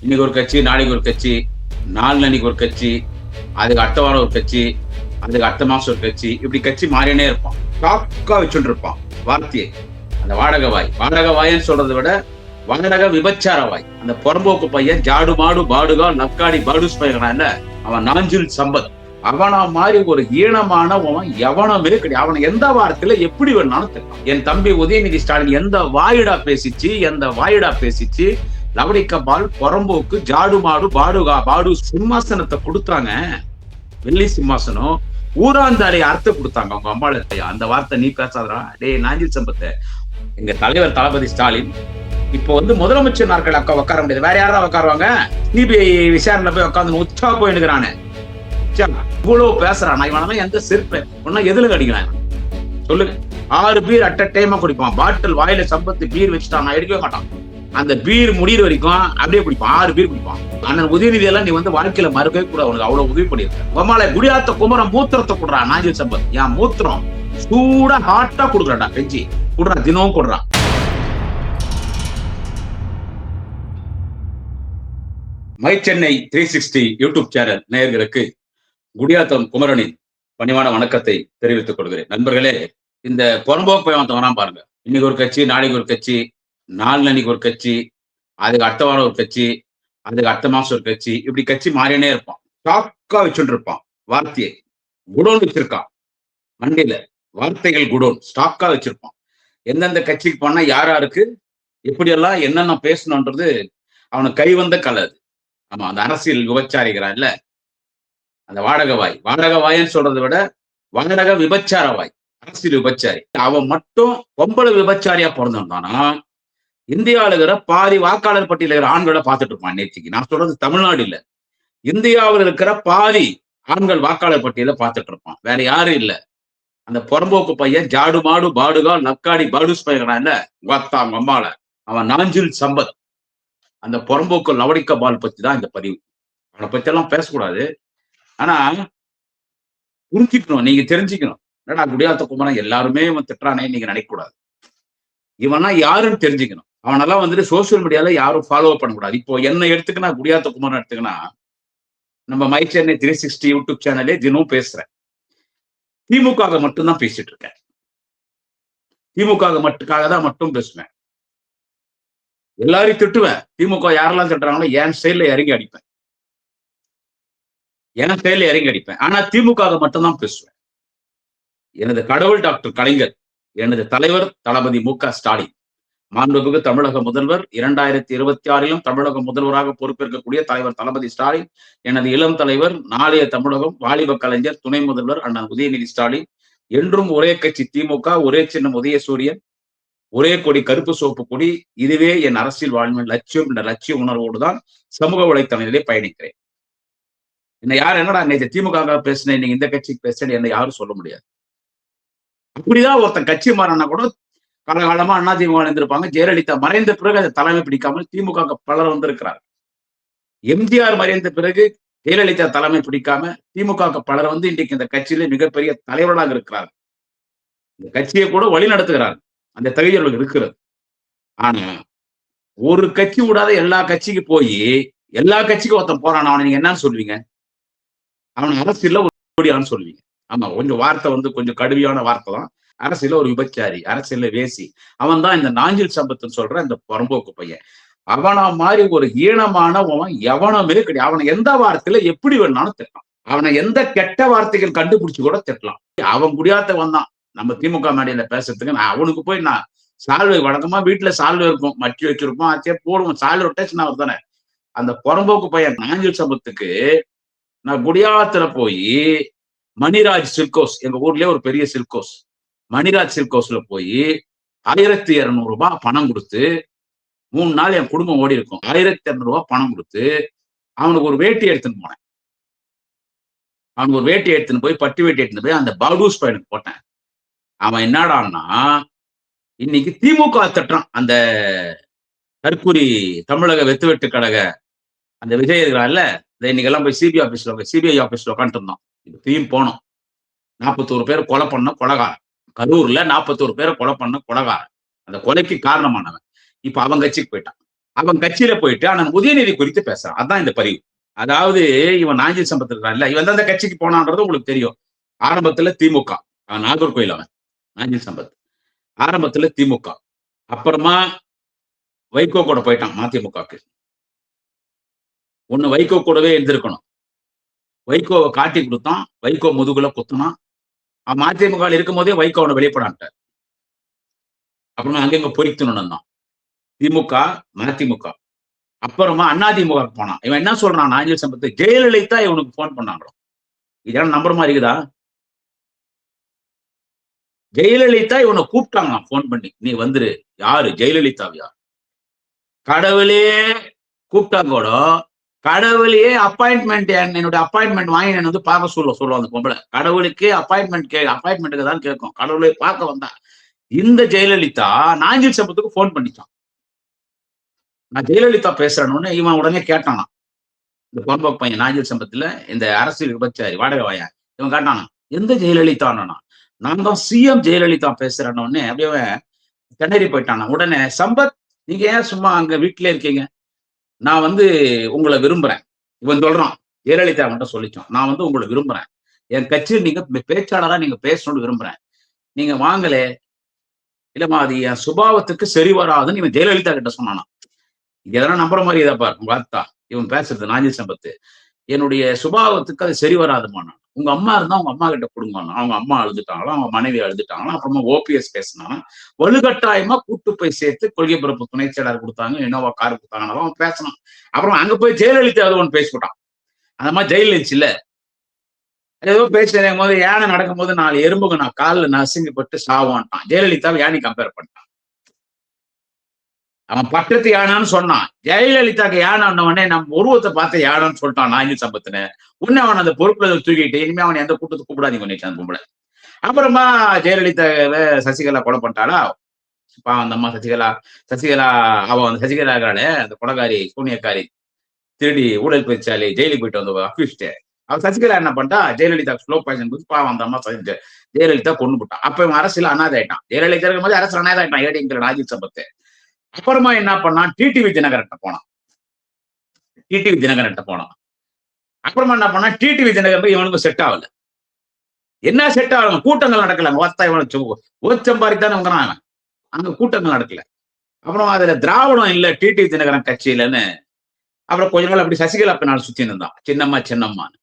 இன்னைக்கு ஒரு கட்சி நாளைக்கு ஒரு கட்சி நாலு நாளைக்கு ஒரு கட்சி அதுக்கு அடுத்த வாரம் ஒரு கட்சி அதுக்கு அடுத்த மாசம் ஒரு கட்சி இப்படி கட்சி மாறினே இருப்பான். டாக்கா வச்சுட்டு இருப்பான் வார்த்தையை. அந்த வாடகை வாய். வாடகை வாயன்னு சொல்றதை விட வாடகை விபச்சார வாய். அந்த புறம்போக்கு பையன் ஜாடு மாடு பாடுகா நக்காடி பாடுஸ் பையனால அவன் நாஞ்சில் சம்பத். அவனா மாதிரி ஒரு ஈனமானவன் எவனமே கிடையாது. அவன் எந்த வாரத்துல எப்படி வேணாலும் தெரியும் என் தம்பி உதயநிதி ஸ்டாலின் எந்த வாயிடா பேசிச்சு எந்த வாயிடா பேசிச்சு லவடிக்க கபால் புறம்போக்கு ஜாடு மாடு பாடுகா பாடு சிம்மாசனத்தை கொடுத்தாங்க. வெள்ளி சிம்மாசனம். ஊராந்தாரி அர்த்தம் கொடுத்தாங்க அவங்க அம்பாளத்தையா அந்த வார்த்தை நீ பேசாதடா. டேய் நாஞ்சில் சம்பத்தை. எங்க தலைவர் தளபதி ஸ்டாலின். இப்போ வந்து முதலமைச்சர் நாட்கள் அக்கா உட்கார முடியாது. வேற யாரா உட்காருவாங்க? சிபிஐ விசாரணை போய் உட்காந்து உச்சா போயினுக்கிறானே இவ்வளவு பேசுறான் நான் இவனமே எந்த சிற்பேன் ஒன்னா எதுல கடிக்கிறான்? சொல்லுங்க. ஆறு பீர் அட்ட டைமா குடிப்பான். பாட்டில் வாயில சம்பத்து பீர் வச்சுட்டான். நான் எடுக்கவே மாட்டான். அந்த பீர் முடியிற வரைக்கும் அப்படியே குடிப்பான். ஆறு பீர் குடிப்பான். அண்ணன் உதயநிதி எல்லாம் நீ வந்து வாழ்க்கையில மறுக்கவே கூட உனக்கு அவ்வளவு உதவி பண்ணியிருக்க. உமால குடியாத்த குமரம் மூத்திரத்தை கொடுறான் நாஞ்சில் சம்பத். என் மூத்திரம் சூடா ஹாட்டா கொடுக்குறாடா பெஞ்சி குடுறா தினமும் கொடுறான் my Chennai three sixty YouTube channel நேயர்களுக்கு குடியாத்தம் குமரனின் பணிவான வணக்கத்தை தெரிவித்துக் கொள்கிறேன். நண்பர்களே இந்த புறம்போக்கு பையன் வரான் பாருங்க. இன்னைக்கு ஒரு கட்சி நாளைக்கு ஒரு கட்சி நாலு அன்னைக்கு ஒரு கட்சி அதுக்கு அடுத்த வாரம் ஒரு கட்சி அதுக்கு அடுத்த மாசம் ஒரு கட்சி இப்படி கட்சி மாறினே இருப்பான். ஸ்டாக்கா வச்சுட்டு இருப்பான் வார்த்தையை. குடோன் வச்சிருக்கான். மண்டியில வார்த்தைகள் குடோன் ஸ்டாக்கா வச்சிருப்பான். எந்தெந்த கட்சிக்கு போனா யார் யாருக்கு எப்படியெல்லாம் என்னென்ன பேசணுன்றது அவனுக்கு கை வந்த கலை அது. ஆமா அந்த அரசியல் விபச்சாரிகிறான் இல்ல அந்த வாடகவாய் வாய். சொல்றதை விட வாடக விபச்சார வாய். அரசியல் விபச்சாரி. அவன் மட்டும் பொம்பளை விபச்சாரியா பிறந்திருந்தானா? இந்தியாவில் இருக்கிற பாதி வாக்காளர் பட்டியல இருக்கிற ஆண்களை பார்த்துட்டு இருப்பான் நேற்றுக்கு நான் சொல்றது தமிழ்நாடு இல்ல இந்தியாவில் இருக்கிற பாதி ஆண்கள் வாக்காளர் பட்டியல பார்த்துட்டு இருப்பான் வேற யாரும் இல்ல. அந்த புறம்போக்கு பையன் ஜாடு மாடு பாடுகால் நக்காடி பாடுஸ் பையனா இல்ல வாத்தான் அம்மால அவன் நாஞ்சில் சம்பத். அந்த புறம்போக்கு லவடிக்க பால் பத்தி தான் இந்த பதிவு. அவனை பத்தி எல்லாம் பேசக்கூடாது. ஆனா புரிஞ்சுக்கணும். நீங்க தெரிஞ்சுக்கணும். என்னடா குடியாத்த குமரன் எல்லாருமே இவன் திட்டுறானே நீங்க நினைக்கக்கூடாது. இவனா யாருன்னு தெரிஞ்சுக்கணும். அவனெல்லாம் வந்துட்டு சோசியல் மீடியால யாரும் ஃபாலோ பண்ணக்கூடாது. இப்போ என்ன எடுத்துக்கினா குடியாத்த குமரன் எடுத்துக்கினா நம்ம my Chennai three sixty YouTube சேனலே தினமும் பேசுறேன். திமுக மட்டும்தான் பேசிட்டு இருக்கேன். திமுக மட்டுக்காக தான் மட்டும் பேசுவேன். எல்லாரையும் திட்டுவேன். திமுக யாரெல்லாம் திட்டுறாங்களோ என் ஸ்டைல்ல இறங்கி அடிப்பேன். என் ஸ்டைல்ல இறங்கி அடிப்பேன். ஆனா திமுக மட்டும்தான் பேசுவேன். எனது கடவுள் டாக்டர் கலைஞர் எனது தலைவர் தளபதி மு க ஸ்டாலின். மாண்புமிகு தமிழக முதல்வர் இரண்டாயிரத்தி இருபத்தி ஆறிலும் தமிழக முதல்வராக பொறுப்பேற்கக்கூடிய தலைவர் தளபதி ஸ்டாலின் எனது இளம் தலைவர் நாளைய தமிழகம் வாலிப கலைஞர் துணை முதல்வர் அண்ணன் உதயநிதி ஸ்டாலின் என்றும் ஒரே கட்சி திமுக ஒரே சின்னம் உதயசூரியன் ஒரே கொடி கருப்பு சோப்பு கொடி இதுவே என் அரசியல் வாழ்வின் லட்சியம் என்ற லட்சிய உணர்வோடு தான் சமூக வலைத்தளங்களிலே பயணிக்கிறேன். என்ன யார் என்னடா நேற்று திமுக பேசினேன் நீங்க இந்த கட்சிக்கு பேசினேன் என்ன யாரும் சொல்ல முடியாது. அப்படிதான் ஒருத்தன் கட்சி மாறினா கூட காலகாலமா அண்ணா திமுக இருந்திருப்பாங்க ஜெயலலிதா மறைந்த பிறகு அதை தலைமை பிடிக்காமல் திமுக பலர் வந்திருக்கிறார் எம்ஜிஆர் மறைந்த பிறகு ஜெயலலிதா தலைமை பிடிக்காம திமுக பலர் வந்து இன்றைக்கு இந்த கட்சியில மிகப்பெரிய தலைவர்களாக இருக்கிறார் இந்த கட்சியை கூட வழி நடத்துகிறார் அந்த தகுதி அவர்களுக்கு இருக்கிறது. ஆனா ஒரு கட்சி விடாத எல்லா கட்சிக்கு போய் எல்லா கட்சிக்கும் ஒருத்தன் போறான். அவனை நீங்க என்னன்னு சொல்லுவீங்க? அவன் அரசியல்ல ஒரு சொல்லுவீங்க. ஆமா கொஞ்சம் வார்த்தை வந்து கொஞ்சம் கடுமையான வார்த்தை தான். அரசியல ஒரு விபச்சாரி அரசியல்ல வேசி. அவன் தான் இந்த நாஞ்சில் சம்பத்துன்னு சொல்ற இந்த புறம்போக்கு பையன். அவனா மாதிரி ஒரு ஈனமானவன் எவனமே கிடையாது. அவனை எந்த வார்த்தையில எப்படி வேணாலும் திட்டலாம். அவனை எந்த கெட்ட வார்த்தைகள் கண்டுபிடிச்சு கூட திட்டலாம். அவன் குடியாத்த வந்தான் நம்ம திமுக மேடையில பேசுறதுக்கு நான் அவனுக்கு போய் நான் சால்வை வழக்கமா வீட்டுல சால்வை இருக்கும். மட்டி வச்சிருப்போம். ஆச்சே போடுவோம். சால்வை ரொட்டேஷன் அவர் தானே. அந்த புறம்போக்கு பையன் நாஞ்சில் சம்பத்துக்கு நான் குடியாத்துல போய் மணிராஜ் சில்கோஸ் எங்க ஊர்லயே ஒரு பெரிய சில்கோஸ். மணிராஜ் சில்கோஸ்ல போய் ஆயிரத்தி இருநூறு ரூபாய் பணம் கொடுத்து மூணு நாள் என் குடும்பம் ஓடி இருக்கும். ஆயிரத்தி இரநூறு ரூபாய் பணம் கொடுத்து அவனுக்கு ஒரு வேட்டி எடுத்துன்னு போனேன். அவனுக்கு ஒரு வேட்டி எடுத்துன்னு போய் பட்டி வேட்டி எடுத்துன்னு போய் அந்த பாடூஸ் பையனுக்கு போட்டேன். அவன் என்னடான்னா இன்னைக்கு திமுக திட்டுறான். அந்த தற்கூரி தமிழக வெத்து வெட்டு கழக அந்த விஜய் இருக்கிறான்ல இன்னைக்கு எல்லாம் போய் சிபிஐ ஆபீஸ்ல சிபிஐ ஆபீஸ்ல உட்காந்துட்டு இருந்தோம் இப்பயும் போனோம். நாற்பத்தோரு பேர் கொலை பண்ண கொலகாரம். கரூர்ல நாற்பத்தோரு பேரை கொலை பண்ண கொலகாரன். அந்த கொலைக்கு காரணமானவன். இப்ப அவன் கட்சிக்கு போயிட்டான். அவன் கட்சியில போயிட்டு ஆனா உதயநிதி குறித்து பேசுறான். அதான் இந்த பதிவு. அதாவது இவன் நாஞ்சில் சம்பத் இருக்கான்ல இவன் தான் அந்த கட்சிக்கு போனான்றது உங்களுக்கு தெரியும். ஆரம்பத்துல திமுக. அவன் நாகர்கோயில் அவன். நாஞ்சில் சம்பத். ஆரம்பத்துல திமுக. அப்புறமா வைகோ கூட போயிட்டான் மதிமுகவுக்கு. ஒண்ணு வைகோ கூடவே எழுந்திருக்கணும் வைகோவை காட்டி கொடுத்தான் வைகோ முதுகுல குத்துனான் மதிமுக இருக்கும் போதே வைகோ அவனை வெளிப்படான்ட்டார் அப்புறமா அங்கங்க பொறிக்கணும் தான். திமுக மதிமுக. அப்புறமா அதிமுக போனான். இவன் என்ன சொல்றான்? ஆஞ்சல் சம்பத்து ஜெயலலிதா இவனுக்கு போன் பண்ணாங்களோ இதெல்லாம் நம்பர் மாதிரி இருக்குதா? ஜெயலலிதா இவனை கூப்பிட்டாங்க போன் பண்ணி. நீ வந்துரு. யாரு? ஜெயலலிதா யார் கடவுளே கூப்பிட்டாங்க கூட கடவுளையே அப்பாயின்மெண்ட் என்னோட அப்பாயின்மெண்ட் வாங்கி என்ன வந்து பார்க்க சொல்ல சொல்லுவோம் அந்த பொம்பளை. கடவுளுக்கே அப்பாயின்மெண்ட் கே அப்பாயின்மெண்ட்டுக்கு தான் கேட்கும். கடவுளை பார்க்க வந்தா. இந்த ஜெயலலிதா நாஞ்சில் சம்பத்துக்கு போன் பண்ணிட்டான் நான் ஜெயலலிதா பேசுறேன்னு இவன் உடனே கேட்டானா. இந்த பொன்பக் பையன் நாஞ்சில் சம்பத்துல இந்த அரசியல் விபச்சாரி வாடகை வாயா இவன் கேட்டானா எந்த ஜெயலலிதான்னா நான்? தான் சிஎம் ஜெயலலிதா பேசுறேன்னு அப்படியே திணறி போயிட்டானா உடனே சம்பத் நீங்க ஏன் சும்மா அங்க வீட்டுல இருக்கீங்க? நான் வந்து உங்களை விரும்புறேன். இவன் சொல்றான் ஜெயலலிதா மட்டும் சொல்லிச்சோம் நான் வந்து உங்களை விரும்புறேன். என் கட்சியில் நீங்க பேச்சாளரா நீங்க பேசணும்னு விரும்புறேன். நீங்க வாங்கலே இல்லம்மா அது என் சுபாவத்துக்கு சரி வராதுன்னு இவன் ஜெயலலிதா கிட்ட சொன்னானா எதனா நம்புற மாதிரி இதை பாரு வார்த்தா இவன் பேசுறது நாஞ்சி சம்பத்து. என்னுடைய சுபாவத்துக்கு அது சரி வராதுமா நான் உங்க அம்மா இருந்தா அவங்க அம்மா கிட்ட கொடுங்க அவங்க அம்மா அழுதுட்டாங்களா அவங்க மனைவி அழுதுட்டாங்களா அப்புறமா ஓபிஎஸ் பேசினாலும் வலுக்கட்டாயமா கூட்டு போய் சேர்த்து கொள்கை பிறப்பு துணை செயலாளர் கொடுத்தாங்க இனோவா கார் கொடுத்தாங்கனாலும் அவன் பேசணும் அப்புறம் அங்க போய் ஜெயலலிதா அது ஒன்று பேசிவிட்டான். அந்த மாதிரி ஜெயலலிதா இல்ல. ஏதோ பேசுறேன் போது யானை நடக்கும் போது நாலு எறும்புக்கு நான் காலில் நசுங்கப்பட்டு சாவான்ட்டான். ஜெயலலிதாவை யானை கம்பேர் பண்ணிட்டான். அவன் பட்டத்து யானான்னு சொன்னான். ஜெயலலிதாக்கு யானை உடனே நம்ம உருவத்தை பார்த்து யானான்னு சொல்லிட்டான் நாஞ்சி சம்பத்தின. உன்னை அவன் அந்த பொறுப்புல தூக்கிட்டு இனிமே அவன் எந்த கூட்டத்தை கூப்பிடாதீங்க நினைச்சான் பொம்பளை. அப்புறமா ஜெயலலிதாவை சசிகலா கொலை பண்ணிட்டாளா? பாவம் அந்த அம்மா சசிகலா சசிகலா அவன் அந்த சசிகலாக்கால அந்த கொலகாரி சூனியக்காரி. திருடி ஊழல் பெருச்சாலி ஜெயிலுக்கு போயிட்டு வந்து அக்யூஸ்டே அவன் சசிகலா என்ன பண்ணிட்டா? ஜெயலலிதா ஸ்லோ பாய்சன் கொடுத்து பாவம் அந்த அம்மா ஜெயலலிதா கொண்டு போட்டான் அப்ப இவன் அரசியல் அனாதை ஆயிட்டான். ஜெயலலிதா இருக்கும் போது அரசு அனாதை ஆயிட்டான். ஏடிங்கிற ராஜீவ் சம்பத்து அப்புறமா என்ன பண்ணான்? டிடிவி தினகரன் போனான். டிடிவி தினகரன் போனான். அப்புறமா என்ன பண்ணா டிடிவி தினகரன் இவனுக்கு செட் ஆகல. என்ன செட் ஆகல? கூட்டங்கள் நடக்கல. ஒத்த இவனுக்கு ஓச்சம்பாரித்தானே உங்கிறான் அங்க கூட்டங்கள் நடக்கல. அப்புறம் அதுல திராவிடம் இல்ல டிடிவி தினகரன் கட்சியிலன்னு அப்புறம் கொஞ்ச நாள் அப்படி சசிகலா பின்னால் சுத்தி இருந்தான். சின்னம்மா சின்னம்மான்னு.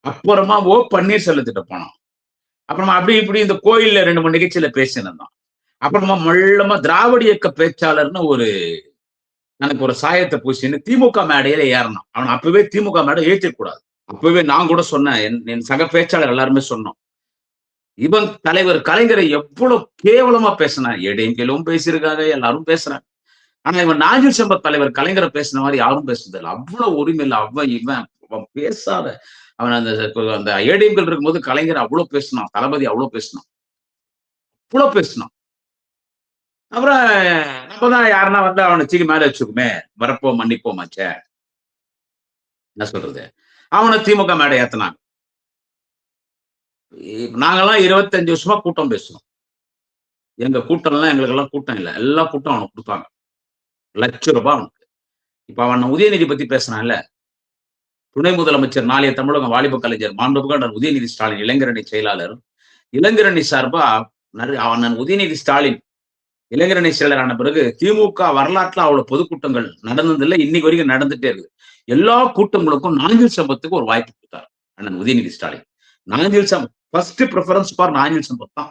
அப்புறமா ஓ பன்னீர்செல்வத்திட்ட போனான். அப்புறமா அப்படி இப்படி இந்த கோயில்ல ரெண்டு மூணு நிகழ்ச்சியில பேசினிருந்தான் அப்புறமா மெல்லமா திராவிட இயக்க பேச்சாளர்னு ஒரு எனக்கு ஒரு சாயத்தை பூசின்னு திமுக மேடையில ஏறணும். அவன் அப்பவே திமுக மேடை ஏற்றக்கூடாது அப்பவே நான் கூட சொன்னேன் என் சக பேச்சாளர் எல்லாருமே சொன்னோம். இவன் தலைவர் கலைஞரை எவ்வளவு கேவலமா பேசினான். எடையும் பேசியிருக்காங்க எல்லாரும் பேசுறாங்க. ஆனா இவன் நாஜில் சம்பத் தலைவர் கலைஞரை பேசின மாதிரி யாரும் பேசுறது இல்லை. அவ்வளவு உரிமை இல்லை. அவன் இவன் அவன் பேசாத. அவன் அந்த அந்த ஏடிஎம்கள் இருக்கும்போது கலைஞர் அவ்வளவு பேசினான் தளபதி அவ்வளவு பேசினான். அவ்வளவு பேசினான். அப்புறம் நம்ம தான் யாருன்னா வந்து அவனை தூக்கி மேல வச்சுக்குமே. வரப்போம் மன்னிப்போம் ஆச்சே என்ன சொல்றது? அவனை திமுக மேடை ஏத்தினாங்க. நாங்கெல்லாம் இருபத்தஞ்சு வருஷமா கூட்டம் பேசுவோம் எங்க கூட்டம்லாம் எங்களுக்கு எல்லாம் கூட்டம் இல்லை. எல்லா கூட்டம் அவனுக்கு கொடுப்பாங்க. லட்ச ரூபாய் அவனுக்கு. இப்ப அவன் உதயநிதி பத்தி பேசினான்ல. துணை முதலமைச்சர் நாளைய தமிழகம் வாலிப கலைஞர் மாண்புகண்டன் உதயநிதி ஸ்டாலின் இளைஞரணி செயலாளர். இளைஞரணி சார்பா அவன் உதயநிதி ஸ்டாலின் இளைஞரணி செயலரான பிறகு திமுக வரலாற்றுல அவ்வளவு பொதுக்கூட்டங்கள் நடந்ததில்லை. இன்னைக்கு வரைக்கும் நடந்துட்டே இருக்கு எல்லா கூட்டங்களுக்கும் நாஞ்சில் சம்பத்துக்கு ஒரு வாய்ப்பு கொடுத்தார் அண்ணன் Udhayanidhi Stalin. Nanjil first preference for Nanjil Sampath தான்.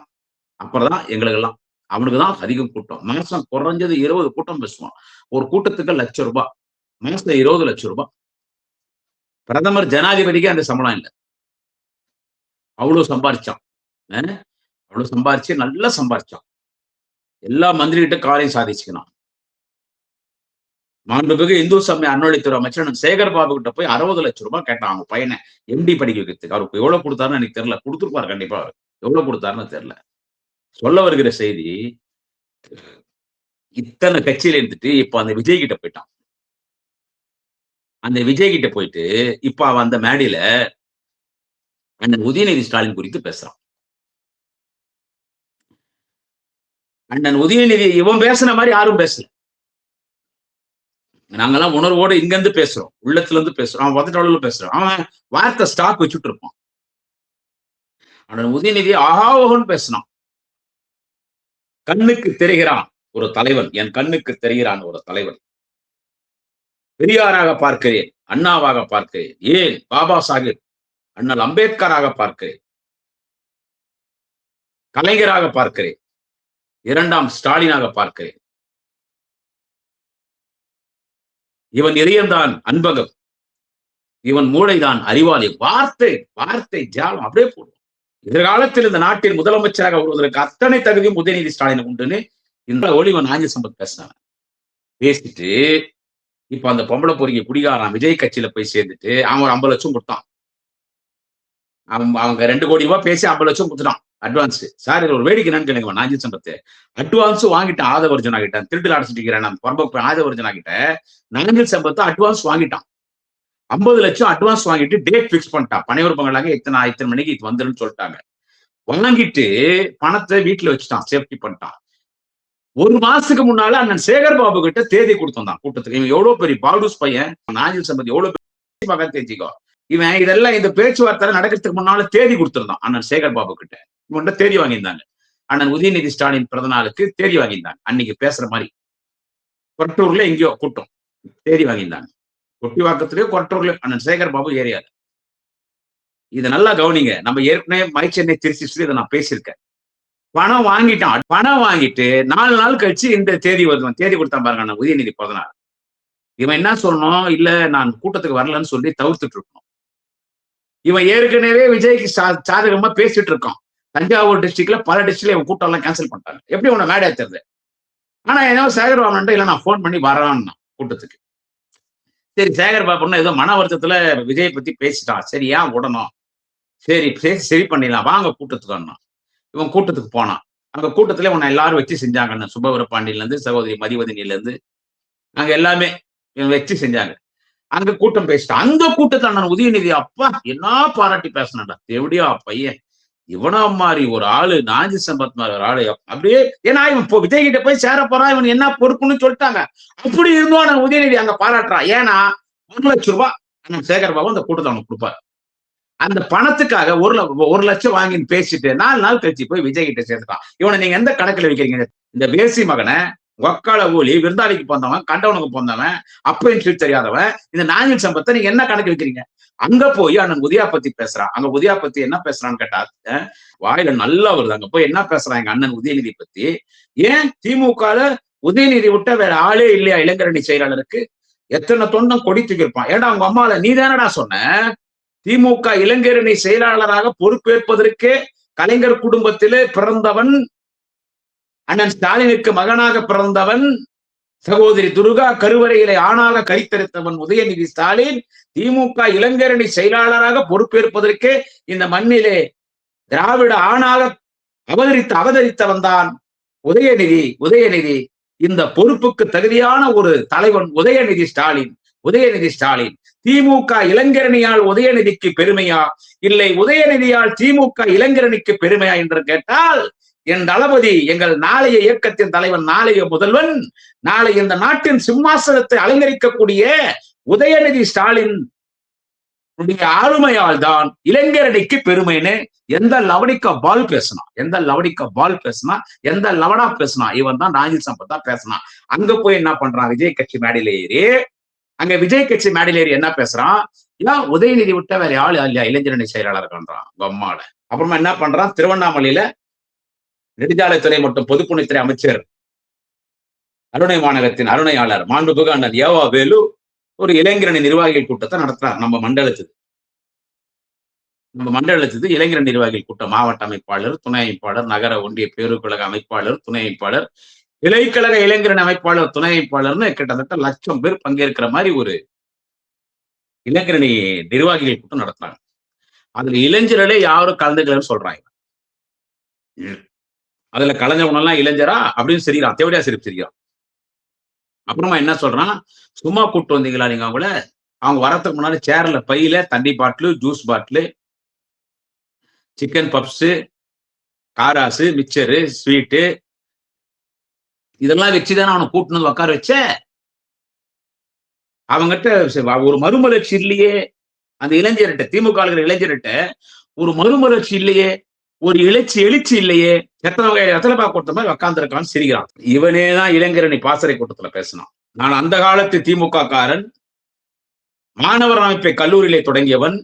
அப்புறம் தான் எங்களுக்கு எல்லாம். அவனுக்கு தான் அதிகம் கூட்டம். மாசம் குறைஞ்சது இருபது கூட்டம் பேசுவான். ஒரு கூட்டத்துக்கு லட்சம் ரூபாய். மாசம் இருபது லட்சம் ரூபாய். பிரதமர் ஜனாதிபதிக்கு அந்த சம்பளம் இல்லை. அவ்வளவு சம்பாரிச்சான். அவ்வளவு சம்பாரிச்சு நல்லா சம்பாரிச்சான். எல்லா மந்திரிகிட்ட காரையும் சாதிச்சுக்கணும். மாண்புமிகு இந்து சமய அன்னொழித்துறை அமைச்சர் சேகர் பாபு கிட்ட போய் அறுபது லட்சம் ரூபாய் கேட்டான் அவங்க பையனை. எம்டி படிக்க வைக்கிறதுக்கு. அவருக்கு எவ்வளவு கொடுத்தாருன்னு எனக்கு தெரியல. கொடுத்துருப்பாரு கண்டிப்பா எவ்வளவு கொடுத்தாருன்னு தெரியல. சொல்ல வருகிற செய்தி இத்தனை கட்சியில இருந்துட்டு இப்ப அந்த விஜய் கிட்ட போயிட்டான். அந்த விஜய் கிட்ட போயிட்டு இப்ப அவன் அந்த மேடையில அண்ணன் உதயநிதி ஸ்டாலின் குறித்து பேசுறான். அண்ணன் உதயநிதி இவன் பேசுன மாதிரி யாரும் பேசல. நாங்கெல்லாம் உணர்வோட இங்க இருந்து பேசுறோம். உள்ளத்துல இருந்து பேசுறோம். அவன் பதட்டோட பேசுறான். அவன் வார்த்தை ஸ்டாக் வச்சுட்டு இருப்பான் அண்ணன் உதயநிதி ஆஹாவோன்னு பேசினான். கண்ணுக்கு தெரிகிறான் ஒரு தலைவன். என் கண்ணுக்கு தெரிகிறான் ஒரு தலைவன். பெரியாராக பார்க்கிறேன் அண்ணாவாக பார்க்கிறேன். ஏன்? பாபா சாஹிப் அண்ணல் அம்பேத்கராக பார்க்கிறேன். கலைஞராக பார்க்கிறேன். இரண்டாம் ஸ்டாலினாக பார்க்கிறேன். இவன் இதயம்தான் அன்பகம். இவன் மூளைதான் அறிவாளி. வார்த்தை வார்த்தை ஜாலம் அப்படியே போடும் எதிர்காலத்தில் இந்த நாட்டின் முதலமைச்சராக வருவதற்கு அத்தனை தகுதியும் உதயநிதி ஸ்டாலின் உண்டுன்னு இந்த ஒளிவன் ஆஞ்ச சம்பத் பேசினாங்க பேசிட்டு இப்ப அந்த பொம்பளை பொறிக்க குடிகாரன் விஜய் கட்சியில போய் சேர்ந்துட்டு அவன் ஒரு ஐம்பது லட்சம் கொடுத்தான். அவங்க ரெண்டு கோடி ரூபாய் பேசி ஐம்பது லட்சம் கொடுத்துட்டான். அட்வான்ஸ் சார் இது ஒரு வேடிக்கை என்னன்னு கேளுங்க நாஞ்சி சம்பத்து. அட்வான்ஸ் வாங்கிட்டான் ஆதவர்ஜன் கிட்ட. திருட்டு அடிச்சுட்டு நான் பொறம்ப ஆதவர்ஜன் கிட்ட. நாஞ்சில் சம்பத்தை அட்வான்ஸ் வாங்கிட்டான். ஐம்பது லட்சம் அட்வான்ஸ் வாங்கிட்டு டேட் பிக்ஸ் பண்ணிட்டான். பனையூர் பங்களாக இத்தனை இத்தனை மணிக்கு இது வந்துருன்னு சொல்லிட்டாங்க. வாங்கிட்டு பணத்தை வீட்டுல வச்சுட்டான். சேஃப்டி பண்ணிட்டான். ஒரு மாசத்துக்கு முன்னால அண்ணன் சேகர் பாபு கிட்ட தேதி கொடுத்தான் கூட்டத்துக்கு. இவன் எவ்வளவு பெரிய பாடுஸ் பையன்? நாஞ்சில் சம்பத் எவ்வளவு பெரிய மகன் தெரிஞ்சுக்கோ. இவன் இதெல்லாம் இந்த பேச்சுவார்த்தை நடக்கிறதுக்கு முன்னால தேதி கொடுத்திருந்தான் அண்ணன் சேகர் பாபு கிட்ட. இவன்கிட்ட தேதி வாங்கியிருந்தாங்க. அண்ணன் உதயநிதி ஸ்டாலின் பிறந்த நாளுக்கு தேடி வாங்கியிருந்தாங்க. அன்னைக்கு பேசுற மாதிரி. கொரட்டூர்ல எங்கேயோ கூட்டம். தேதி வாங்கியிருந்தாங்க. கொட்டிவாக்கத்திலேயோ கொரட்டூர்ல அண்ணன் சேகர் பாபு ஏரியாது இதை நல்லா கவனிங்க. நம்ம ஏற்கனவே மை சென்னை திருச்சி இதை நான் பேசியிருக்கேன். பணம் வாங்கிட்டான். பணம் வாங்கிட்டு நாலு நாள் கழிச்சு இந்த தேதி வருவான். தேதி கொடுத்தான் பாருங்க அண்ணன் உதயநிதி பிறந்த நாள். இவன் என்ன சொல்லணும்? இல்ல நான் கூட்டத்துக்கு வரலன்னு சொல்லி தவிர்த்துட்டு இருக்கணும். இவன் ஏற்கனவே விஜய்க்கு சாதகமா பேசிட்டு இருக்கான். தஞ்சாவூர் டிஸ்ட்ரிக்ட்ல பல டிஸ்ட்ரிக்ட்ல இவன் கூட்டம் எல்லாம் கேன்சல் பண்ணிட்டாங்க. எப்படி உன்னை மேடை தெரியுது ஆனா ஏதோ சேகர் பாபுன்ட்டு இல்ல நான் போன் பண்ணி வரான்னா கூட்டத்துக்கு. சரி சேகர் பாபுன்னா ஏதோ மன வருத்தத்துல விஜய் பத்தி பேசிட்டான் சரி ஏன் விடணும்? சரி பேசி சரி பண்ணிடலாம். வாங்க கூட்டத்துக்கு வரணும் இவன் கூட்டத்துக்கு போனான். அங்க கூட்டத்துல உன்னை எல்லாரும் வச்சு செஞ்சாங்க சுபவர பாண்டியில இருந்து சகோதரி மதிவதனில இருந்து அங்க எல்லாமே இவன் வச்சு செஞ்சாங்க. அங்க கூட்டம் பேசிட்டான். அந்த கூட்டத்தை அண்ணன் உதயநிதி அப்பா என்ன பாராட்டி பேசினாடா எப்படியா பையன். இவனா மாதிரி ஒரு ஆளு நாஞ்சி சம்பத் மாதிரி ஒரு ஆளு அப்படியே ஏன்னா இவன் இப்போ விஜய் கிட்ட போய் சேர போறான் இவன் என்ன பொறுப்புன்னு சொல்லிட்டாங்க. அப்படி இருந்தோம் நான் உதயநிதி அங்க பாராட்டுறான் ஏன்னா ஒரு லட்சம் ரூபாய் சேகர் பாபு அந்த கூட்டத்தை அவனுக்கு கொடுப்பாரு. அந்த பணத்துக்காக ஒரு ஒரு லட்சம் வாங்கின்னு பேசிட்டு நாலு நாள் கழிச்சு போய் விஜய் கிட்ட சேர்த்துட்டான் இவனை நீங்க எந்த கணக்குல வைக்கிறீங்க? இந்த வேசி மகனை ஒக்கால ஊழி விருந்தாளிக்கு போந்தவன் கண்டவனுக்கு போந்தவன் அப்பையும் சொல்லி தெரியாதவன் இந்த நாஞ்சில் சம்பத்தை நீங்க என்ன கணக்கு வைக்கிறீங்க? அங்க போய் அண்ணன் முதியா பத்தி பேசுறான். அங்க முதியா பத்தி என்ன பேசுறான்னு கேட்டா வாயில நல்லா வருது அங்க போய் என்ன பேசுறான் எங்க அண்ணன் உதயநிதி பத்தி? ஏன் திமுகல உதயநிதி விட்ட வேற ஆளே இல்லையா இளைஞரணி செயலாளருக்கு? எத்தனை தொண்டம் கொடி தூக்கியிருப்பான் ஏடா உங்க அம்மால நீ தானடா சொன்ன? திமுக இளைஞரணி செயலாளராக பொறுப்பேற்பதற்கு கலைஞர் குடும்பத்திலே பிறந்தவன் அண்ணன் ஸ்டாலினுக்கு மகனாக பிறந்தவன் சகோதரி துர்கா கருவறையிலே ஆணாக கரித்தெடுத்தவன் உதயநிதி ஸ்டாலின் திமுக இளைஞரணி செயலாளராக பொறுப்பேற்பதற்கு இந்த மண்ணிலே திராவிட ஆணாக அவதரித்து அவதரித்தவன் தான் உதயநிதி உதயநிதி. இந்த பொறுப்புக்கு தகுதியான ஒரு தலைவன் உதயநிதி ஸ்டாலின் உதயநிதி ஸ்டாலின். திமுக இளைஞரணியால் உதயநிதிக்கு பெருமையா? இல்லை உதயநிதியால் திமுக இளைஞரணிக்கு பெருமையா என்று கேட்டால் என் தளபதி எங்கள் நாளைய இயக்கத்தின் தலைவன் நாளைய முதல்வன் நாளை இந்த நாட்டின் சிம்மாசனத்தை அலங்கரிக்கக்கூடிய உதயநிதி ஸ்டாலின் ஆளுமையால் தான் இளைஞரணிக்கு பெருமைன்னு எந்த லவடிக்க பால் பேசினா எந்த லவடிக்க பால் பேசினா எந்த லவடா பேசினா இவன் தான் ராஜித் சம்பத் தான் பேசினான் அங்க போய் என்ன பண்றான் விஜய் கட்சி மேடையில ஏறி அங்க விஜய் கட்சி மேடையில ஏறி என்ன பேசுறான்? ஏன் உதயநிதி விட்ட வேற ஆள் இல்லையா இளைஞரணி செயலாளர் பண்றான் அம்மால அப்புறமா என்ன பண்றான் திருவண்ணாமலையில நெடுஞ்சாலைத்துறை மற்றும் பொதுப்பணித்துறை அமைச்சர் அருணை மாநகரத்தின் அருணையாளர் மாண்புமிகு அண்ணன் ஏவா வேலு ஒரு இளைஞரணி நிர்வாகிகள் கூட்டத்தை நடத்துறார். நம்ம மண்டலத்துக்கு. நம்ம மண்டலத்துக்கு இளைஞர் நிர்வாகிகள் கூட்டம் மாவட்ட அமைப்பாளர் துணை அமைப்பாளர் நகர ஒன்றிய பேருக்கழக அமைப்பாளர் துணை அமைப்பாளர் இலைக்கழக இளைஞரணி அமைப்பாளர் துணை அமைப்பாளர்னு கிட்டத்தட்ட லட்சம் பேர் பங்கேற்கிற மாதிரி ஒரு இளைஞரணி நிர்வாகிகள் கூட்டம் நடத்துறாங்க. அதுல இளைஞர்களே யாரும் கலந்துக்கலன்னு சொல்றாங்க. அதுல கலைஞவனெல்லாம் இளைஞரா அப்படின்னு சிரிக்கிறான் தேவடியா சிரிப்பு சிரிக்கிறான் அப்புறமா என்ன சொல்றான்? சும்மா கூப்பிட்டு வந்தீங்களா நீங்க அவங்கள? அவங்க வரத்துக்கு முன்னாடி சேர்ல பையில தண்ணி bottle juice bottle chicken puffs காராசு mixture sweet இதெல்லாம் வச்சுதானே அவனை கூட்டினது உட்கார வச்ச? அவங்ககிட்ட ஒரு மறுமலர்ச்சி இல்லையே. அந்த இளைஞர்கிட்ட திமுக இளைஞர்கிட்ட ஒரு மறுமலர்ச்சி இல்லையே. ஒரு எழுச்சி எழுச்சி இல்லையே. எத்தனை வகை எத்தனை பா கொடுத்த மாதிரி உக்காந்துருக்கான்னு சிரிக்கிறான். இவனே தான் இளைஞரணி பாசறை கூட்டத்துல பேசினான். நான் அந்த காலத்து திமுக காரன் மாணவர் அமைப்பை கல்லூரியிலே தொடங்கியவன்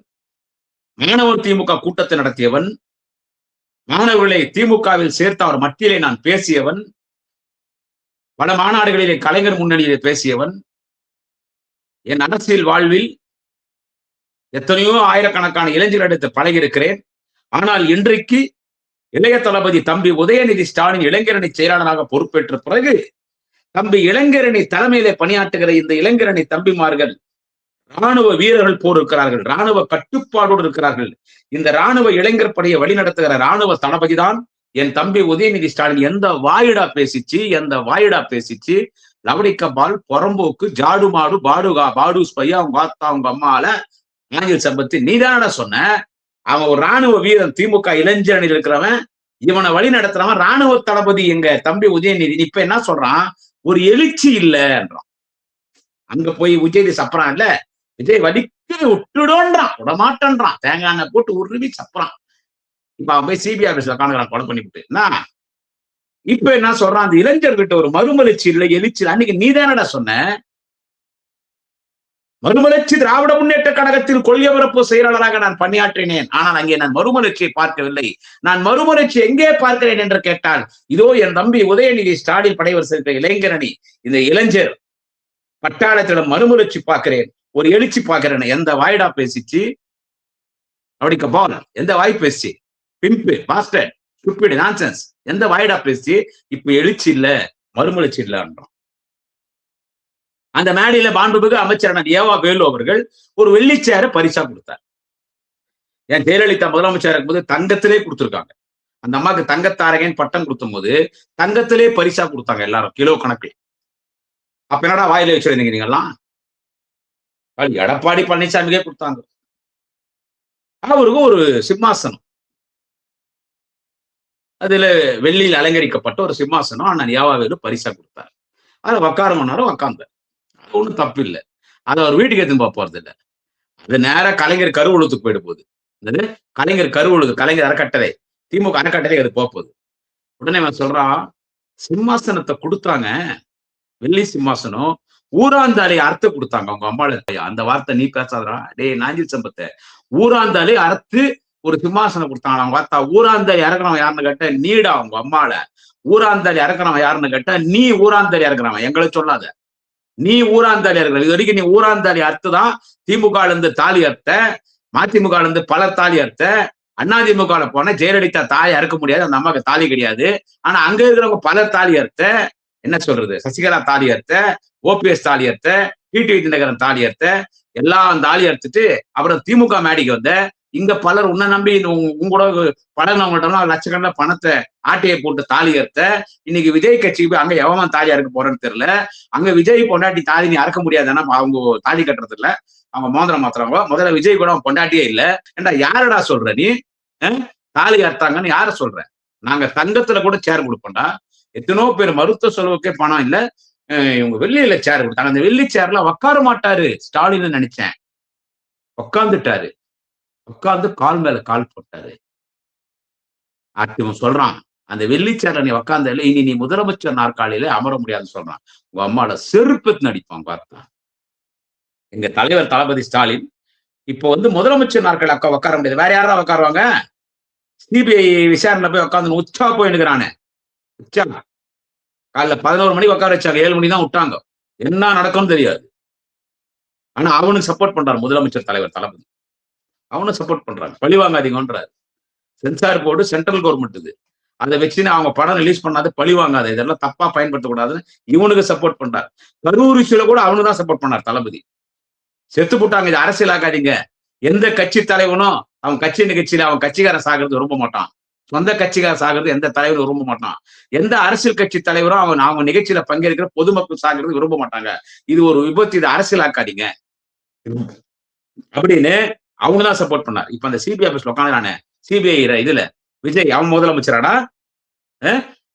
மாணவர் திமுக கூட்டத்தை நடத்தியவன் மாணவர்களை திமுகவில் சேர்த்து அவர் மத்தியிலே நான் பேசியவன் பல மாநாடுகளிலே கலைஞர் முன்னணியிலே பேசியவன் என் அரசியல் வாழ்வில் எத்தனையோ ஆயிரக்கணக்கான இளைஞர்களிடத்தில் பழகியிருக்கிறேன். ஆனால் இன்றைக்கு இளைய தளபதி தம்பி உதயநிதி ஸ்டாலின் இளைஞரணி செயலாளராக பொறுப்பேற்ற பிறகு தம்பி இளைஞரணி தலைமையிலே பணியாற்றுகிற இந்த இளைஞரணி தம்பிமார்கள் ராணுவ வீரர்கள் போர் இருக்கிறார்கள் ராணுவ கட்டுப்பாடோடு இருக்கிறார்கள். இந்த ராணுவ இளைஞர் படையை வழிநடத்துகிற ராணுவ தளபதிதான் என் தம்பி உதயநிதி ஸ்டாலின். எந்த வாயிடா பேசிச்சு? எந்த வாயிடா பேசிச்சு? லவடிக்கபால் புறம்போக்கு ஜாடு மாடு பாடுகா பாடு பையா அவங்க அவங்க அம்மால ஆங்கில் சம்பத்து நீதான சொன்ன? அவன் ஒரு ராணுவ வீரன் திமுக இளைஞரணியில் இருக்கிறவன் இவனை வழி நடத்துறவன் ராணுவ தளபதி எங்க தம்பி உதயநிதி. இப்ப என்ன சொல்றான்? ஒரு எழுச்சி இல்லைன்றான். அங்க போய் உதயநிதி சப்புறான் இல்ல விஜய் வலிக்கு விட்டுடோன்றான் விடமாட்டேன்றான். தேங்காய் போட்டு உருவி சப்புறான் இப்ப அவன் போய் சிபிஐ ஆபீஸ்ல காணுறான் கொலை பண்ணிவிட்டு என்ன? இப்ப என்ன சொல்றான்? அந்த இளைஞர்கிட்ட ஒரு மறுமலர்ச்சி இல்லை எழுச்சி அன்னைக்கு நீ தானடா சொன்ன? மறுமலர்ச்சி திராவிட முன்னேற்ற கழகத்தில் கொள்கை பரப்பு செயலாளராக நான் பணியாற்றினேன். ஆனால் அங்கே நான் மறுமலர்ச்சியை பார்க்கவில்லை. நான் மறுமலர்ச்சி எங்கே பார்க்கிறேன் என்று கேட்டால் இதோ என் தம்பி உதயநிதி ஸ்டாலின் படைவர் சென்ற இளைஞரணி இந்த இளைஞர் பட்டாளத்திடம் மறுமலர்ச்சி பார்க்கிறேன். ஒரு எழுச்சி பார்க்கிறேன். எந்த வாய்டா பேசிச்சு? அப்படிக்க பால் எந்த வாய் பேசி பிம்பு மாஸ்டர் ஸ்டூபிட் நான்சென்ஸ் எந்த வாய்டா பேசி இப்ப எழுச்சி இல்ல மறுமலர்ச்சி இல்லைன்றோம் அந்த மேடையில மாண்புமிகு அமைச்சரான ஏவா வேலு அவர்கள் ஒரு வெள்ளிச்சேரை பரிசா கொடுத்தார். ஏன் ஜெயலலிதா முதலமைச்சர் இருக்கும்போது தங்கத்திலே கொடுத்துருக்காங்க. அந்த அம்மாவுக்கு தங்கத்தாரகன் பட்டம் கொடுத்தும் போது தங்கத்திலே பரிசா கொடுத்தாங்க எல்லாரும் கிலோ கணக்கில். அப்ப என்னடா வாயில வச்சிருந்தீங்க நீங்கெல்லாம்? எடப்பாடி பழனிசாமிக்கே கொடுத்தாங்க. அவருக்கு ஒரு சிம்மாசனம். அதுல வெள்ளியில் அலங்கரிக்கப்பட்ட ஒரு சிம்மாசனம். அண்ணன் யாவாவேலு பரிசா கொடுத்தார். அதை உக்கார மன்னாரும் உக்காந்தார் ஒன்றும் தப்பு இல்லை அதை அவர் வீட்டுக்கு எடுத்துன்னு போறது இல்லை. அது நேரம் கலைஞர் கருவூலத்துக்கு போயிட்டு போகுது. அது கலைஞர் கருவூலத்து கலைஞர் அறக்கட்டளை. திமுக அறக்கட்டளை அது போகுது. உடனே அவன் சொல்றான் சிம்மாசனத்தை கொடுத்தாங்க. வெள்ளி சிம்மாசனம். ஊராந்தாலே அறுத்து கொடுத்தாங்க. அவங்க அம்மாள் அந்த வார்த்தை நீ பேசாதரா டே நாஞ்சில் சம்பத்தை. ஊராந்தாலே அறுத்து ஒரு சிம்மாசனம் கொடுத்தாங்க. அவங்க வார்த்தா ஊராந்தாலி இறக்குறவன் யாருன்னு கேட்ட நீடா அவங்க அம்மால ஊராந்தாலி இறக்குறவன் யாருன்னு கேட்டா நீ ஊராந்தாலி இறக்குறவன். எங்களை சொல்லாத. நீ ஊராந்தாலி இருக்கிற இது வரைக்கும் நீ ஊராந்தாலி அறுத்துதான் திமுக இருந்து தாலி அறுத்த மதிமுக இருந்து பல தாலி அறுத்த அதிமுக போன ஜெயலலிதா தாலி அறுக்க முடியாது அந்த அம்மாவுக்கு தாலி கிடையாது. ஆனா அங்க இருக்கிறவங்க பல தாலி அறுத்த என்ன சொல்றது? சசிகலா தாலி அறுத்த ஓபிஎஸ் தாலி அறுத்த டிடி தினகரன் தாலி அர்த்த எல்லாம் தாலி அறுத்துட்டு அப்புறம் திமுக மேடிக்கு வந்த இங்க பலர் உன்னை நம்பி உங்களோட பழகினவங்கள்ட்ட லட்சக்கணக்கில் பணத்தை ஆட்டையை போட்டு தாலி அறுத்த இன்னைக்கு விஜய் கட்சிக்கு போய் அங்க எவன் தாலி அறுக்க போறேன்னு தெரியல. அங்க விஜய் பொண்டாட்டி தாலி நீ அறுக்க முடியாதுன்னா அவங்க தாலி கட்டுறது இல்ல. அவங்க மோதிரம் மாத்திரவங்க முதல்ல விஜய் கூட அவன் பொண்டாட்டியே இல்ல. ஏண்டா யாரடா சொல்ற நீ? தாலி அறுத்தாங்கன்னு யார சொல்ற? நாங்க தங்கத்துல கூட சேர் கொடுப்போம்டா. எத்தனோ பேர் மருத்துவ செலவுக்கே பணம் இல்ல. இவங்க வெள்ளியில சேர் கொடுத்தாங்க. அந்த வெள்ளி சேர்ல உட்கார மாட்டாரு. ஸ்டாலின் நினைச்சேன். உட்காந்துட்டாரு உட்காந்து கால் மேல கால் போட்டாரு. இவன் சொல்றான் அந்த வெள்ளிச்சேரன் நீ உக்காந்த இனி நீ முதலமைச்சர் நாற்காலியில அமர முடியாதுன்னு சொல்றான். உங்க அம்மாவோட செருப்பு நடிப்பான் பார்த்தா. எங்க தலைவர் தளபதி ஸ்டாலின் இப்போ வந்து முதலமைச்சர் நாற்காலி அக்கா உட்கார முடியாது. வேற யாரா உட்காருவாங்க சிபிஐ விசாரணை போய் உட்காந்து உச்சா போயிடுக்கிறானே உச்சா. காலைல பதினோரு மணிக்கு உட்கார வச்சாங்க. ஏழு மணி தான் விட்டாங்க. என்ன நடக்கும்னு தெரியாது. ஆனா அவனுக்கு சப்போர்ட் பண்றாரு முதலமைச்சர் தலைவர் தளபதி. அவனும் சப்போர்ட் பண்றாங்க. பழி வாங்காதீங்கன்றாரு. சென்சார் போர்டு சென்ட்ரல் கவர்மெண்ட் இது. அதை வச்சுன்னு அவங்க படம் ரிலீஸ் பண்ணாது பழி வாங்காத. இதெல்லாம் தப்பா பயன்படுத்தக்கூடாதுன்னு இவனுக்கு சப்போர்ட் பண்றாரு. கரூர் இஷ்யூல கூட அவனு தான் சப்போர்ட் பண்ணார் தளபதி. செத்து போட்டாங்க. இது அரசியல் ஆக்காதீங்க. எந்த கட்சி தலைவனும் அவன் கட்சி நிகழ்ச்சியில அவன் கட்சிக்காரன் சாகிறது விரும்ப மாட்டான். சொந்த கட்சிக்காரன் சாகிறது எந்த தலைவரும் விரும்ப மாட்டான். எந்த அரசியல் கட்சி தலைவரும் அவன் அவங்க நிகழ்ச்சியில பங்கேற்கிற பொதுமக்கள் சாகிறது விரும்ப மாட்டாங்க. இது ஒரு விபத்து. இது அரசியல் ஆக்காதீங்க அப்படின்னு அவங்க தான் சப்போர்ட் பண்ணார். இப்ப அந்த சிபிஐ ஆபீஸ்ல உட்காந்துறானே சிபிஐ இதுல. விஜய் அவன் முதலமைச்சராடா?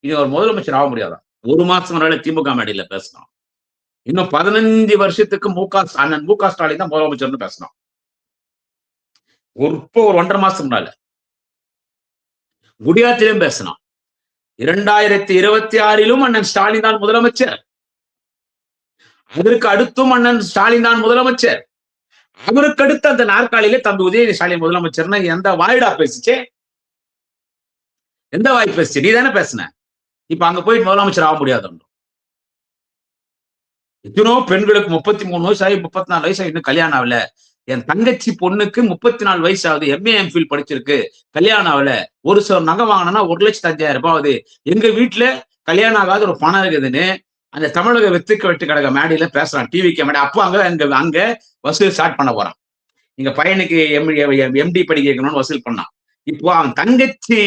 இது ஒரு முதலமைச்சர் ஆக முடியாதா? ஒரு மாசம் முன்னாடி திமுக மேடையில பேசணும். இன்னும் பதினஞ்சு வருஷத்துக்கு மு க அண்ணன் மு க ஸ்டாலின் தான் முதலமைச்சர்னு பேசணும். ஒரு இப்போ ஒரு ஒன்றரை மாசம் முன்னால. குடியாத்திலும் பேசணும். இரண்டாயிரத்தி இருபத்தி ஆறிலும் அண்ணன் ஸ்டாலின் தான் முதலமைச்சர். அதற்கு அடுத்தும் அண்ணன் ஸ்டாலின் தான் முதலமைச்சர். அவருக்கு அடுத்த அந்த நாற்காலியிலே தம்பி உதயநிதி ஸ்டாலின் முதலமைச்சர்னா எந்த வாய்டா பேசிச்சு? எந்த வாய் பேசிச்சு? நீ தானே பேசின. இப்ப அங்க போய் முதலமைச்சர் ஆக முடியாதுன்றோம். எத்தனோ பெண்களுக்கு முப்பத்தி மூணு வயசு ஆகி முப்பத்தி நாலு வயசு ஆகி இன்னும் கல்யாணம் ஆகல. என் தங்கச்சி பொண்ணுக்கு முப்பத்தி நாலு வயசு ஆகுது எம்ஏ எம்ஃபில் படிச்சிருக்கு. கல்யாணம் ஆகல. ஒரு சில நகை வாங்கினா ஒரு லட்சத்தி அஞ்சாயிரம் ரூபாய் ஆகுது. எங்க வீட்டுல கல்யாணம் ஆகாத ஒரு பணம் இருக்குதுன்னு அந்த தமிழக வெத்துக்க வெட்டு கழக மேடையில பேசுறான். டிவி மேடை. அப்போ அங்க அங்க அங்க வசூல் ஸ்டார்ட் பண்ண போறான். எங்க பையனுக்கு எம் எம்டி படிக்க வைக்கணும்னு வசூல் பண்ணான். இப்போ அவன் தங்கச்சி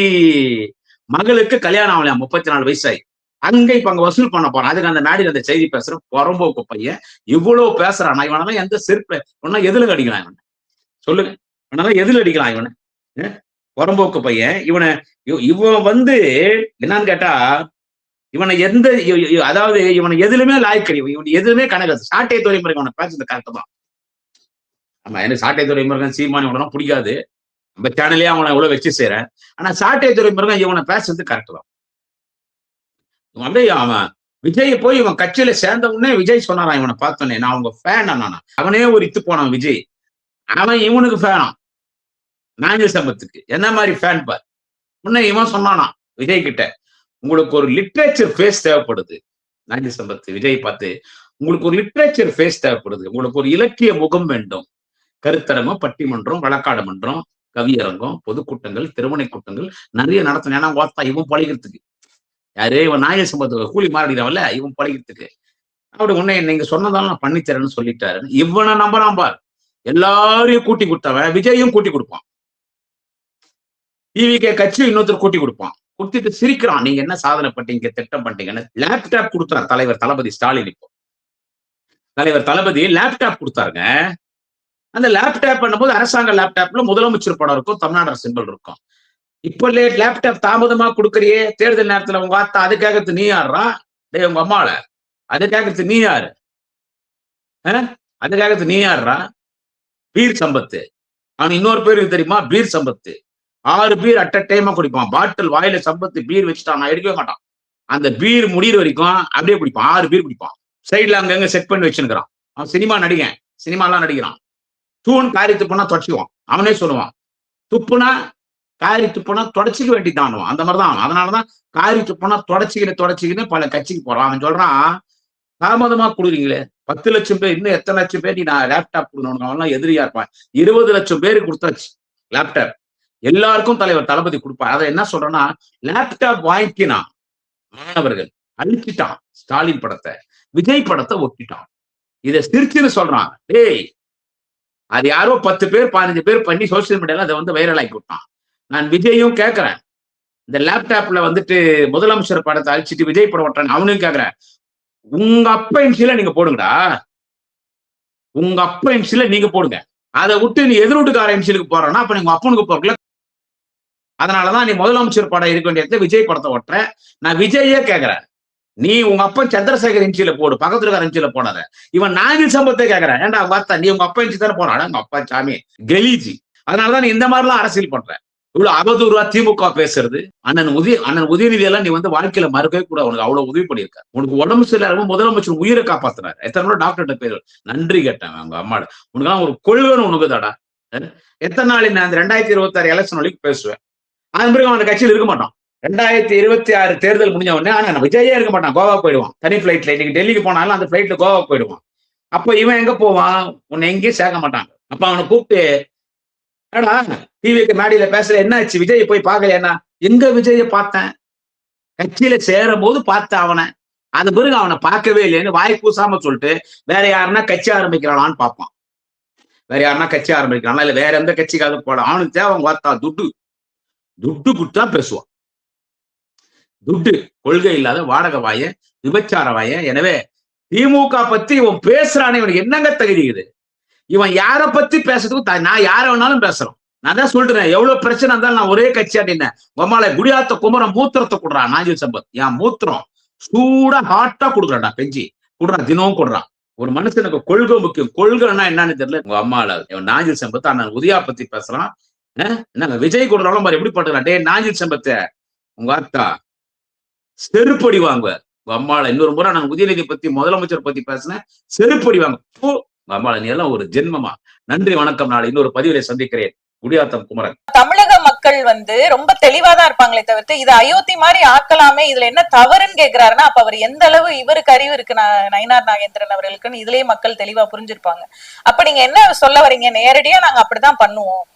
மகளுக்கு கல்யாணம் ஆகலையா? முப்பத்தி நாலு வயசாயி. அங்க இப்ப அங்க வசூல் பண்ண போறான். அதுக்கு அந்த மேடையில் அந்த செய்தி பேசுற புறம்போக்கு பையன் இவ்வளவு பேசுறான். இவனெல்லாம் எந்த செருப்பு ஒன்னா எதுல அடிக்கலாம் இவன்? சொல்லுங்க. இவனெல்லாம் எதுல அடிக்கலாம் இவனை? புறம்போக்கு பையன். இவனை இவன் வந்து என்னன்னு கேட்டா இவனை எந்த அதாவது இவனை எதுலுமே லாய்க்கடி இவன் எதுவுமே கணக்கு சாட்டை துறைமுறை இவனை பேசுறது கரெக்ட் தான். ஆமா எனக்கு சாட்டை துறைமுருகன் சீமானி உடனே பிடிக்காது. நம்ம சேனலே அவனை எவ்வளவு வச்சு செய்யறேன் ஆனா சாட்டை துறைமுருகன் இவனை பேசுறது கரெக்ட் தான். இவன் அப்படியே அவன் விஜய் போய் இவன் கட்சியில சேர்ந்த உடனே விஜய் சொன்னாரான் இவனை பார்த்தோன்னே. நான் அவங்க ஃபேன் நானா? அவனே ஒரு இத்து போனான் விஜய். அவன் இவனுக்கு ஃபேனாம் நாஞ்சில் சம்பத்துக்கு என்ன மாதிரி ஃபேன் பார்? முன்ன இவன் சொன்னானா விஜய் கிட்ட உங்களுக்கு ஒரு லிட்ரேச்சர் ஃபேஸ் தேவைப்படுது. நாஞ்சல் சம்பத் விஜய் பார்த்து உங்களுக்கு ஒரு லிட்ரேச்சர் ஃபேஸ் தேவைப்படுது. உங்களுக்கு ஒரு இலக்கிய முகம் வேண்டும். கருத்தரங்கம் பட்டிமன்றம் வழக்காடு மன்றம் கவியரங்கம் பொதுக்கூட்டங்கள் திருமணை கூட்டங்கள் நிறைய நடத்தணும். ஏன்னா வார்த்தா இவன் பழகிறதுக்கு. யாரே? இவன் நாயர் சம்பத்து கூலி மாறிடுறான்ல இவன் பழகிறதுக்கு. அப்படி உன்னை நீங்க சொன்னதால நான் பண்ணித்தரேன்னு சொல்லிட்டாரு. இவனை நம்பறான் பார். எல்லாரையும் கூட்டி கொடுத்தவன் விஜயும் கூட்டி கொடுப்பான். டிவிகே கட்சி இன்னொருத்தர் கூட்டி கொடுப்பான். கொடுத்துட்டு சிரிக்கிறான். நீங்க என்ன சாதனை பண்ணீங்க திட்டம் பண்ணீங்கன்னு லேப்டாப் கொடுத்தார் தலைவர் தளபதி ஸ்டாலின் இப்போ. தலைவர் தளபதி லேப்டாப் கொடுத்தாருங்க. அந்த லேப்டாப் பண்ணும்போது அரசாங்க லேப்டாப்ல முதலமைச்சர் படம் இருக்கும் தமிழ்நாடு சிம்பிள் இருக்கும். இப்ப லேட் லேப்டாப் தாமதமா கொடுக்குறியே. தேர்தல் நேரத்துல உங்க ஆத்தா அதுக்காக நீ யாருறா? டே உங்க அம்மால. அதுக்காக நீ யாரு? அதுக்காக நீ யாருறா? பீர் சம்பத்து. அவன் இன்னொரு பேர் தெரியுமா? பீர் சம்பத்து. ஆறு பீர் அட் அ டைமா குடிப்பான். பாட்டில் வாயில சம்பத்து பீர் வச்சுட்டான் நான் எடுக்கவே மாட்டான். அந்த பீர் முடியிற வரைக்கும் அப்படியே குடிப்பான். ஆறு பீர் குடிப்பான். சைடுல அங்கங்க செட் பண்ணி வச்சுருக்கிறான். அவன் சினிமா நடிகன். சினிமாலாம் நடிக்கிறான். தூண் காரி துப்புனா தொடச்சிக்குவான் அவனே சொல்லுவான். துப்புனா காரி துப்புனா தொடச்சிக்க வேண்டியதான் அந்த மாதிரிதான் அவன். அதனாலதான் காரி துப்புனா தொடச்சிக்கின்னு தொடச்சிக்கின்னு பல கட்சிக்கு போறான். அவன் சொல்றான் தாமதமா கொடுக்குறீங்களே. பத்து லட்சம் பேர் இன்னும் எத்தனை லட்சம் பேர் நீ நான் லேப்டாப் கொடுக்கணும் அவன்லாம் எதிரியா இருப்பான். இருபது லட்சம் பேர் கொடுத்தாச்சு லேப்டாப் எல்லாருக்கும் தலைவர் தளபதி கொடுப்பார். அதை என்ன சொல்றேன்னா லேப்டாப் வாங்கினான் மாணவர்கள் அழிச்சிட்டான். ஸ்டாலின் படத்தை விஜய் படத்தை ஒட்டிட்டான். இதை சிரிச்சுன்னு சொல்றான் டேய் அது யாரோ பத்து பேர் பதினஞ்சு பேர் பண்ணி சோசியல் மீடியால அதை வந்து வைரல் ஆக்கி விட்டான். நான் விஜயும் கேட்கிறேன் இந்த லேப்டாப்ல வந்துட்டு முதலமைச்சர் படத்தை அழிச்சிட்டு விஜய் படம் ஓட்டுறாங்க அவனும் கேட்கிறேன் உங்க அப்பா இன்சில நீங்க போடுங்கடா. உங்க அப்பா இன்சில நீங்க போடுங்க. அதை விட்டு நீ எதிர் இன்சிலுக்கு எம்சிலுக்கு அப்ப நீங்க அப்பனுக்கு போறல அதனாலதான் நீ முதலமைச்சர் படம் இருக்க வேண்டிய இடத்துல விஜய் படத்தை ஓட்டுற. நான் விஜயே கேட்கறேன் நீ உங்க அப்பன் சந்திரசேகர் இன்ச்சியில போடு பக்கத்துல இருக்கார எம்சியில போடாத. இவன் நாகில் சம்பத்தை கேக்குறேன் ஏன்டா பார்த்தா? நீ உங்க அப்பா எம்சி தானே போறாடா உங்க அப்பா சாமி. கலீஜி. அதனாலதான் நீ இந்த மாதிரிலாம் அரசியல் பண்ற. இவ்வளவு அவதூறுவா திமுக பேசுறது. அண்ணன் உதய அண்ணன் உதயநிதி எல்லாம் நீ வந்து வாழ்க்கையில மறுக்கவே கூட உனக்கு அவ்வளவு உதவி பண்ணியிருக்க உனக்கு உடம்பு சரியில்லாம முதலமைச்சர் உயிரை காப்பாத்துறாரு. எத்தனை நாள் டாக்டர்கிட்ட பேர். நன்றி கேட்டேன் அவங்க அம்மாட உனக்கு எல்லாம் ஒரு கொள்கைன்னு உனக்கு தாடா எத்தனை நாள் நான் அந்த ரெண்டாயிரத்தி இருபத்தி ஆறு எலெக்ஷன் வரைக்கும் பேசுவேன். அதன் பிறகு அவன் அந்த கட்சியில் இருக்க மாட்டான். ரெண்டாயிரத்தி இருபத்தி ஆறு தேர்தல் முடிஞ்ச உடனே ஆனா நான் விஜயே இருக்க மாட்டான் கோவா போயிடுவான். தனி ஃபிளைட்ல இன்னைக்கு டெல்லிக்கு போனாலும் அந்த ஃபிளைட்ல கோவா போயிடுவான். அப்போ இவன் எங்க போவான்? உன்னை எங்கேயும் சேர்க்க மாட்டாங்க. அப்ப அவனை கூப்பிட்டு ஏடா டிவிக்கு மேடையில பேசுற என்னாச்சு? விஜய் போய் பார்க்கலையா எங்க விஜய பார்த்தேன். கட்சியில சேரும் போது பார்த்தேன் அவனை. அது பிறகு அவனை பார்க்கவே இல்லைன்னு வாய் கூசாம சொல்லிட்டு வேற யாருன்னா கட்சி ஆரம்பிக்கிறானான்னு பார்ப்பான். வேற யாருன்னா கட்சி ஆரம்பிக்கிறானா? இல்ல வேற எந்த கட்சிக்காவது போட அவனுக்கு தேவை பார்த்தா துட்டு. துட்டு கொடுத்தா பேசுவான் துட்டு கொள்கை இல்லாத வாடகை வாய விபச்சார வாய. எனவே திமுக பத்தி இவன் பேசுறானே இவனுக்கு என்னங்க தகுதிக்குது இவன் யார பத்தி பேசுறதுக்கு த- நான் யார வேணாலும் பேசுறோம். நான் தான் சொல்றேன் எவ்வளவு பிரச்சனை இருந்தாலும் நான் ஒரே கட்சியா நின்ன உமால குடியாத்த குமரம் மூத்திரத்தை கொடுறான் நாஞ்சில் சம்பத். என் மூத்திரம் சூடா ஹாட்டா கொடுக்குறேன்டா பெஞ்சி. கொடுறான் தினமும் கொடுறான் ஒரு மனுஷனுக்கு கொள்கை முக்கியம். கொள்கைன்னா என்னன்னு தெரியல. உங்க அம்மால இவன் நாஞ்சில் செம்பத்து அண்ணன் உதயா பத்தி பேசுறான். நாங்க என்னங்க விஜய் கொடுத்தாலும் பாரு எப்படி பண்றான் டே நாஞ்சில் செம்பத்தை. உங்க அத்தா செருப்படி வாங்க உங்க இன்னொரு முறை நான் உதயநிதி பத்தி முதலமைச்சர் பத்தி பேசினேன். செருப்படி வாங்க. போ. உங்க நீ எல்லாம் ஒரு ஜென்மமா. நன்றி வணக்கம். நாளை இன்னொரு பதிவிலை சந்திக்கிறேன். குடியாத்தம் குமரன். தமிழக மக்கள் வந்து ரொம்ப தெளிவாதான் இருப்பாங்களே தவிர்த்து இது அயோத்தி மாதிரி ஆக்கலாமே இதுல என்ன தவறுன்னு கேக்குறாருன்னா அப்ப அவர் எந்த அளவு இவருக்கு அறிவு இருக்கு ந- நாகேந்திரன் அவர்களுக்குன்னு இதுலயே மக்கள் தெளிவா புரிஞ்சிருப்பாங்க. அப்ப நீங்க என்ன சொல்ல வரீங்க? நேரடியா நாங்க அப்படிதான் பண்ணுவோம்.